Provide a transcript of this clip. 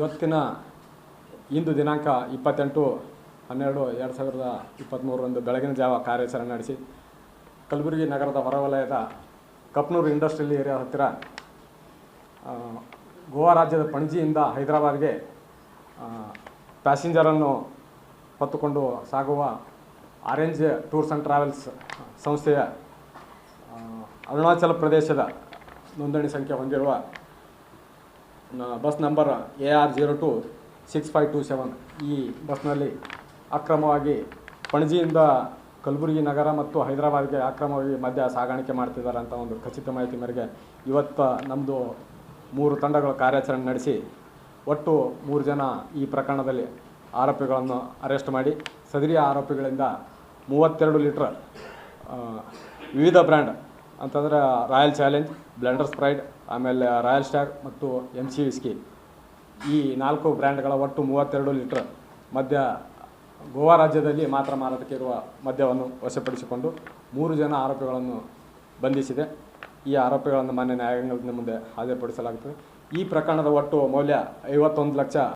ಇವತ್ತಿನ ಇಂದು ದಿನಾಂಕ ಇಪ್ಪತ್ತೆಂಟು ಹನ್ನೆರಡು ಎರಡು ಸಾವಿರದ ಇಪ್ಪತ್ತ್ಮೂರರಂದು ಬೆಳಗಿನ ಜಾವ ಕಾರ್ಯಾಚರಣೆ ನಡೆಸಿ ಕಲಬುರಗಿ ನಗರದ ಹೊರವಲಯದ ಕಪ್ನೂರು ಇಂಡಸ್ಟ್ರಿಯಲ್ ಏರಿಯಾ ಹತ್ತಿರ ಗೋವಾ ರಾಜ್ಯದ ಪಣಜಿಯಿಂದ ಹೈದರಾಬಾದ್ಗೆ ಪ್ಯಾಸೆಂಜರನ್ನು ಹೊತ್ತುಕೊಂಡು ಸಾಗುವ ಆರೆಂಜ್ ಟೂರ್ಸ್ ಆ್ಯಂಡ್ ಟ್ರಾವೆಲ್ಸ್ ಸಂಸ್ಥೆಯ ಅರುಣಾಚಲ ಪ್ರದೇಶದ ನೋಂದಣಿ ಸಂಖ್ಯೆ ಹೊಂದಿರುವ bus number A R zero two six five two seven ಈ ಬಸ್ನಲ್ಲಿ ಅಕ್ರಮವಾಗಿ ಪಣಜಿಯಿಂದ ಕಲಬುರಗಿ ನಗರ ಮತ್ತು ಹೈದರಾಬಾದ್ಗೆ ಅಕ್ರಮವಾಗಿ ಮದ್ಯ ಸಾಗಾಣಿಕೆ ಮಾಡ್ತಿದ್ದಾರೆ ಅಂತ ಒಂದು ಖಚಿತ ಮಾಹಿತಿ ಮೇರೆಗೆ ಇವತ್ತು ನಮ್ಮದು ಮೂರು ತಂಡಗಳು ಕಾರ್ಯಾಚರಣೆ ನಡೆಸಿ ಒಟ್ಟು ಮೂರು ಜನ ಈ ಪ್ರಕರಣದಲ್ಲಿ ಆರೋಪಿಗಳನ್ನು ಅರೆಸ್ಟ್ ಮಾಡಿ ಸದರಿ ಆರೋಪಿಗಳಿಂದ ಮೂವತ್ತೆರಡು ಲೀಟ್ರ್ ವಿವಿಧ ಬ್ರ್ಯಾಂಡ್ ಅಂತಂದರೆ ರಾಯಲ್ ಚಾಲೆಂಜ್, ಬ್ಲೆಂಡರ್ ಸ್ಪ್ರೈಡ್ ಆಮೇಲೆ ರಾಯಲ್ ಸ್ಟಾರ್ ಮತ್ತು ಎಂ ಸಿ ವಿಸ್ಕಿ ಈ ನಾಲ್ಕು ಬ್ರ್ಯಾಂಡ್ಗಳ ಒಟ್ಟು ಮೂವತ್ತೆರಡು ಲೀಟ್ರ್ ಮದ್ಯ ಗೋವಾ ರಾಜ್ಯದಲ್ಲಿ ಮಾತ್ರ ಮಾರಾಟಕ್ಕೆ ಇರುವ ಮದ್ಯವನ್ನು ವಶಪಡಿಸಿಕೊಂಡು ಮೂರು ಜನ ಆರೋಪಿಗಳನ್ನು ಬಂಧಿಸಿದೆ. ಈ ಆರೋಪಿಗಳನ್ನು ಮಾನ್ಯ ನ್ಯಾಯಾಂಗದ ಮುಂದೆ ಹಾಜರುಪಡಿಸಲಾಗುತ್ತದೆ. ಈ ಪ್ರಕರಣದ ಒಟ್ಟು ಮೌಲ್ಯ ಐವತ್ತೊಂದು ಲಕ್ಷ